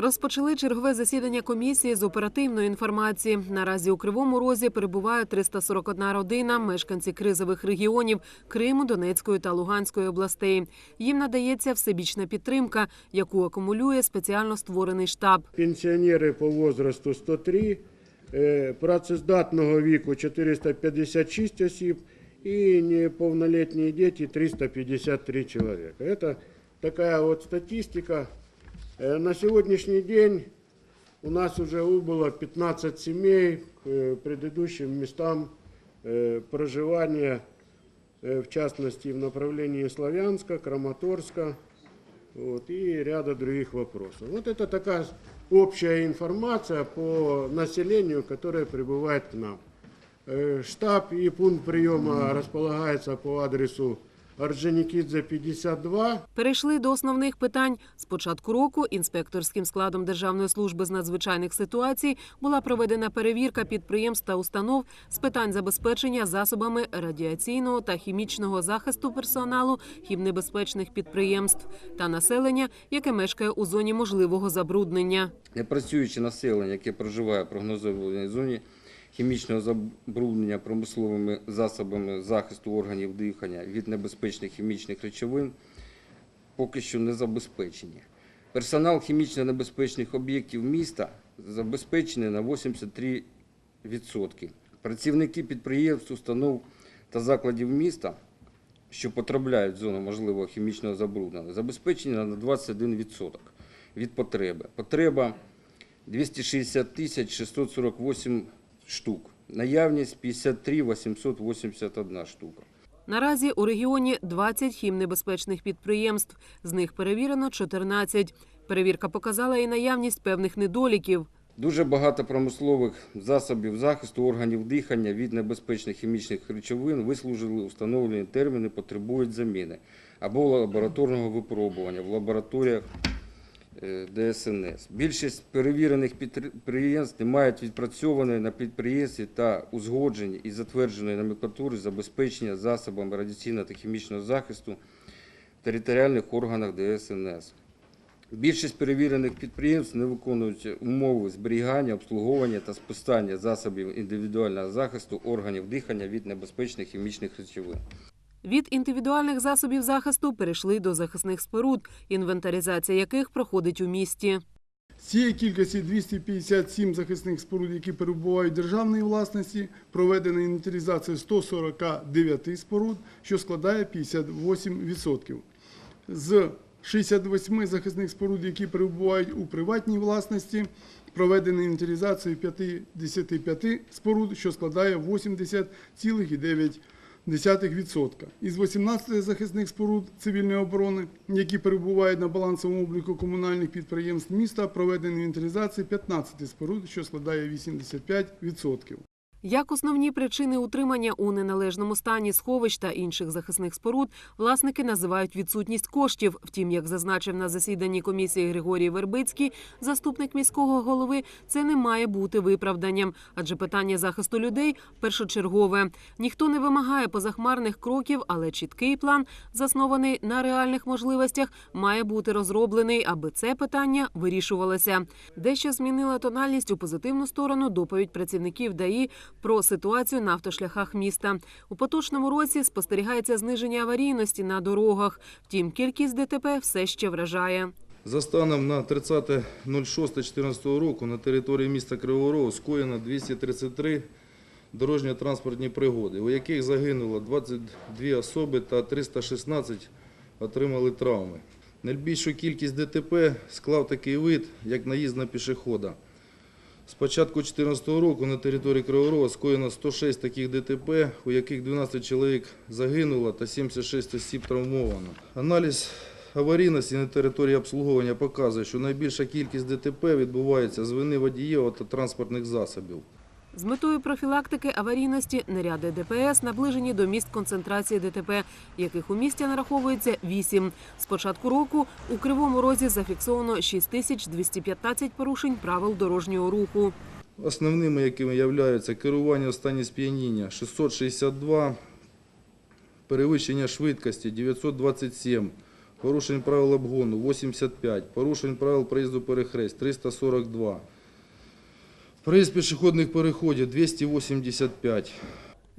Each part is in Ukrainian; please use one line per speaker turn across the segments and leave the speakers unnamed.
Розпочали чергове засідання комісії з оперативної інформації. Наразі у Кривому Розі перебуває 341 родина, мешканці кризових регіонів Криму, Донецької та Луганської областей. Їм надається всебічна підтримка, яку акумулює спеціально створений штаб.
Пенсіонери по возрасту 103, е, працездатного віку 456 осіб і неповнолітні діти 353 чоловіка. Это такая вот статистика. Э, На сегодняшний день у нас уже убыло 15 семей к э, предыдущим местам э, проживания, э, в частности в направлении Славянска, Краматорска вот, и ряда других вопросов. Вот это такая общая информация по населению, которое прибывает к нам. Э, Штаб и пункт приема располагается по адресу Орджоникидзе 52.
Перейшли до основних питань. З початку року інспекторським складом Державної служби з надзвичайних ситуацій була проведена перевірка підприємств та установ з питань забезпечення засобами радіаційного та хімічного захисту персоналу хімнебезпечних підприємств та населення, яке мешкає у зоні можливого забруднення.
Непрацююче населення, яке проживає в прогнозованій зоні хімічного забруднення промисловими засобами захисту органів дихання від небезпечних хімічних речовин, поки що не забезпечені. Персонал хімічно небезпечних об'єктів міста забезпечений на 83%. Працівники підприємств, установ та закладів міста, що потрапляють в зону можливого хімічного забруднення, забезпечені на 21% від потреби. Потреба 260 тисяч 648 штук. Наявність 53 881 штука.
Наразі у регіоні 20 хімнебезпечних підприємств. З них перевірено 14. Перевірка показала і наявність певних недоліків.
Дуже багато промислових засобів захисту органів дихання від небезпечних хімічних речовин вислужили установлені терміни, потребують заміни або лабораторного випробування в лабораторіях ДСНС. Більшість перевірених підприємств не мають відпрацьованої на підприємстві та узгоджені і затвердженої номенклатури забезпечення засобами радіаційного та хімічного захисту в територіальних органах ДСНС. Більшість перевірених підприємств не виконують умови зберігання, обслуговування та списання засобів індивідуального захисту органів дихання від небезпечних хімічних речовин.
Від індивідуальних засобів захисту перейшли до захисних споруд, інвентаризація яких проходить у місті.
З цієї кількості 257 захисних споруд, які перебувають в державній власності, проведена інвентаризація 149 споруд, що складає 58%. З 68 захисних споруд, які перебувають у приватній власності, проведена інвентаризація 55 споруд, що складає 80,9%. Із 18 захисних споруд цивільної оборони, які перебувають на балансовому обліку комунальних підприємств міста, проведена інвентаризації 15 споруд, що складає 85%.
Як основні причини утримання у неналежному стані сховищ та інших захисних споруд власники називають відсутність коштів. Втім, як зазначив на засіданні комісії Григорій Вербицький, заступник міського голови, це не має бути виправданням, адже питання захисту людей першочергове. Ніхто не вимагає позахмарних кроків, але чіткий план, заснований на реальних можливостях, має бути розроблений, аби це питання вирішувалося. Дещо змінила тональність у позитивну сторону доповідь працівників ДАІ про ситуацію на автошляхах міста. У поточному році спостерігається зниження аварійності на дорогах. Втім, кількість ДТП все ще вражає.
За станом на 30.06.2014 року на території міста Кривого Рогу скоєно 233 дорожньо-транспортні пригоди, у яких загинуло 22 особи та 316 отримали травми. Найбільшу кількість ДТП склав такий вид, як наїзд на пішохода. З початку 2014 року на території Криворова скоєно 106 таких ДТП, у яких 12 чоловік загинуло та 76 осіб травмовано. Аналіз аварійності на території обслуговування показує, що найбільша кількість ДТП відбувається з вини водіїв та транспортних засобів.
З метою профілактики аварійності наряди ДПС наближені до місць концентрації ДТП, яких у місті нараховується 8. З початку року у Кривому Розі зафіксовано 6215 порушень правил дорожнього руху.
Основними, якими являються керування у стані сп'яніння 662, перевищення швидкості 927, Порушень правил обгону 85. Порушень правил проїзду перехрест 342. Проїзд пішохідних переходів 285.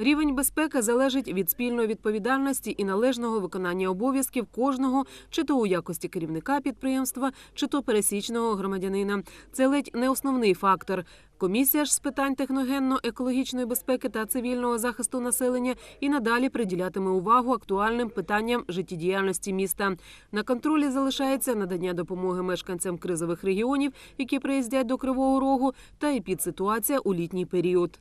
Рівень безпеки залежить від спільної відповідальності і належного виконання обов'язків кожного, чи то у якості керівника підприємства, чи то пересічного громадянина. Це ледь не основний фактор. Комісія ж з питань техногенно-екологічної безпеки та цивільного захисту населення і надалі приділятиме увагу актуальним питанням життєдіяльності міста. На контролі залишається надання допомоги мешканцям кризових регіонів, які приїздять до Кривого Рогу, та епідситуація у літній період.